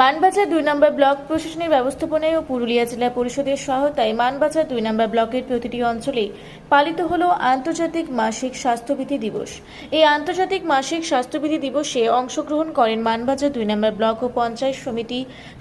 মানবাজার দুই নম্বর ব্লক প্রশাসনের ব্যবস্থাপনায় ও পুরুলিয়া জেলা পরিষদের সহায়তায় মানবাজার দুই নম্বর ব্লকের প্রতিটি অঞ্চলে পালিত হল আন্তর্জাতিক মাসিক স্বাস্থ্যবিধি দিবস। এই আন্তর্জাতিক মাসিক স্বাস্থ্যবিধি দিবসে অংশগ্রহণ করেন মানবাজার দুই নম্বর ব্লক ও পঞ্চায়েত সমিতি,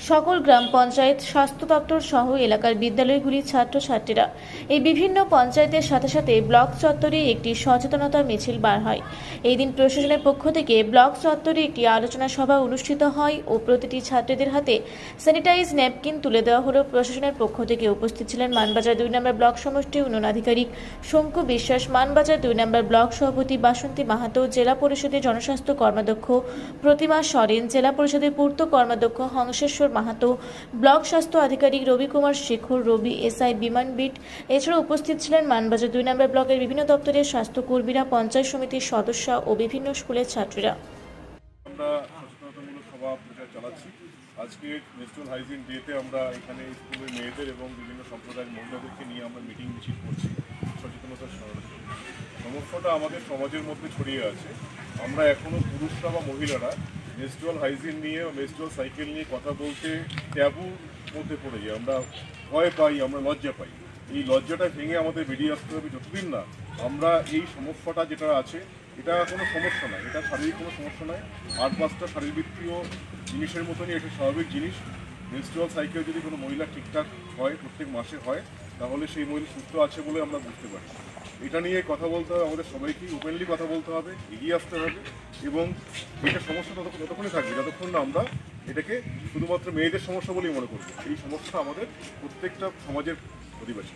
সকল গ্রাম পঞ্চায়েত, স্বাস্থ্য দপ্তর সহ এলাকার বিদ্যালয়গুলির ছাত্রছাত্রীরা। এই বিভিন্ন পঞ্চায়েতের সাথে সাথে ব্লক চত্বরে একটি সচেতনতা মিছিল বার হয়। এই দিন প্রশাসনের পক্ষ থেকে ব্লক চত্বরে একটি আলোচনা সভা অনুষ্ঠিত হয় ও প্রতিটি ছাত্রীদের হাতে স্যানিটাইজ ন্যাপকিন তুলে দেওয়া হলো। প্রশাসনের পক্ষ থেকে উপস্থিত ছিলেন মানবাজার দুই নম্বর ব্লক সমষ্টি উন্নয়ন আধিকারিক শঙ্কু বিশ্বাস। মানবাজার দুই নম্বর ব্লক সভাপতি বাসন্তী মাহাতো, জেলা পরিষদের জনস্বাস্থ্য কর্মাধ্যক্ষ প্রতিমা সরেন, জেলা পরিষদের পূর্ত কর্মাধ্যক্ষ হংসেশ্বর মাহাতো, ব্লক স্বাস্থ্য আধিকারিক রবি কুমার শেখর, রবি এসআই বিমান বিট। এছাড়া উপস্থিত ছিলেন মানবাজার দুই নম্বর ব্লকের বিভিন্ন দপ্তরের স্বাস্থ্যকর্মীরা, পঞ্চায়েত সমিতির সদস্য ও বিভিন্ন স্কুলের ছাত্রীরা। সভা প্রচার চালাচ্ছি। আজকে মেস্ট্রুয়াল হাইজিন ডেতে আমরা এখানে স্কুলের মেয়েদের এবং বিভিন্ন সম্প্রদায়ের মহিলাদেরকে নিয়ে আমরা মিটিং মিছিল করছি। সচেতনতার সমস্যাটা আমাদের সমাজের মধ্যে ছড়িয়ে আছে। আমরা এখনও পুরুষরা বা মহিলারা মেস্ট্রুয়াল হাইজিন নিয়ে মেস্ট্রুয়াল সাইকেল নিয়ে কথা বলতে ট্যাবুর মধ্যে পড়ে যাই। আমরা ভয় পাই, আমরা লজ্জা পাই। এই লজ্জাটা ভেঙে আমাদের বেরিয়ে আসতে হবে যতদিন না আমরা এই সমস্যাটা যেটা আছে এটা কোনো সমস্যা নয়। এটা শারীরিক কোনো সমস্যা নয়। আট পাঁচটা শারীরবৃত্তীয় জিনিসের মতনই একটা স্বাভাবিক জিনিস। মেনস্ট্রুয়াল সাইকেল যদি কোনো মহিলা ঠিকঠাক হয়, প্রত্যেক মাসে হয়, তাহলে সেই মহিলা সুস্থ আছে বলে আমরা বুঝতে পারি। এটা নিয়ে কথা বলতে হবে আমাদের সবাইকেই ওপেনলি কথা বলতে হবে, এগিয়ে আসতে হবে এবং এটা সমস্যা ততক্ষণ ততক্ষণই থাকবে, যতক্ষণ না আমরা এটাকে শুধুমাত্র মেয়েদের সমস্যা বলেই মনে করব। এই সমস্যা আমাদের প্রত্যেকটা সমাজের অধিবাসী।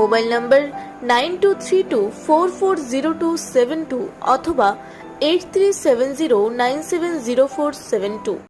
Mobile number nine two three two four four zero two seven two অথবা eight three seven zero nine seven zero four seven two.